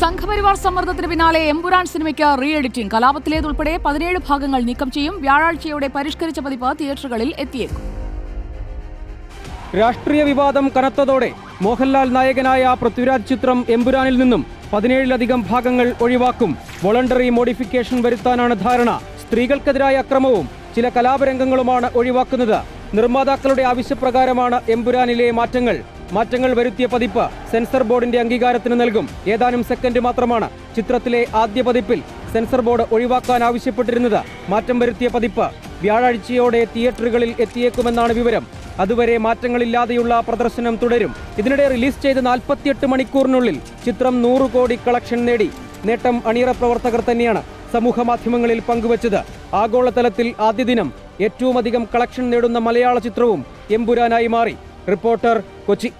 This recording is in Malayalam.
സംഘപരിവാർ സമ്മർദ്ദത്തിന് പിന്നാലെ എംപുരാൻ സിനിമയ്ക്ക് റീ എഡിറ്റിംഗ് കലാപത്തിലേതുൾപ്പെടെ പതിനേഴ് ഭാഗങ്ങൾ നീക്കം ചെയ്യും. വ്യാഴാഴ്ചയോടെ പരിഷ്കരിച്ച പതിപ്പ് തിയേറ്ററുകളിൽ എത്തിയേക്കും. രാഷ്ട്രീയ വിവാദം കനത്തതോടെ മോഹൻലാൽ നായകനായ പൃഥ്വിരാജ് ചിത്രം എംപുരാനിൽ നിന്നും പതിനേഴിലധികം ഭാഗങ്ങൾ ഒഴിവാക്കും. വോളണ്ടറി മോഡിഫിക്കേഷൻ വരുത്താനാണ് ധാരണ. സ്ത്രീകൾക്കെതിരായ അക്രമവും ചില കലാപരംഗങ്ങളുമാണ് ഒഴിവാക്കുന്നത്. നിർമ്മാതാക്കളുടെ ആവശ്യപ്രകാരമാണ് എംപുരാനിലെ മാറ്റങ്ങൾ. മാറ്റങ്ങൾ വരുത്തിയ പതിപ്പ് സെൻസർ ബോർഡിന്റെ അംഗീകാരത്തിന് നൽകും. ഏതാനും സെക്കൻഡ് മാത്രമാണ് ചിത്രത്തിലെ ആദ്യ പതിപ്പിൽ സെൻസർ ബോർഡ് ഒഴിവാക്കാൻ ആവശ്യപ്പെട്ടിരുന്നത്. മാറ്റം വരുത്തിയ പതിപ്പ് വ്യാഴാഴ്ചയോടെ തിയേറ്ററുകളിൽ എത്തിയേക്കുമെന്നാണ് വിവരം. അതുവരെ മാറ്റങ്ങളില്ലാതെയുള്ള പ്രദർശനം തുടരും. ഇതിനിടെ റിലീസ് ചെയ്ത് നാൽപ്പത്തിയെട്ട് മണിക്കൂറിനുള്ളിൽ ചിത്രം നൂറ് കോടി കളക്ഷൻ നേടി. നേട്ടം അണിയറ പ്രവർത്തകർ തന്നെയാണ് സമൂഹ മാധ്യമങ്ങളിൽ പങ്കുവച്ചത്. ആഗോളതലത്തിൽ ആദ്യ ദിനം ഏറ്റവുമധികം കളക്ഷൻ നേടുന്ന മലയാള ചിത്രവും എമ്പുരാനായി മാറി. റിപ്പോർട്ടർ കൊച്ചി.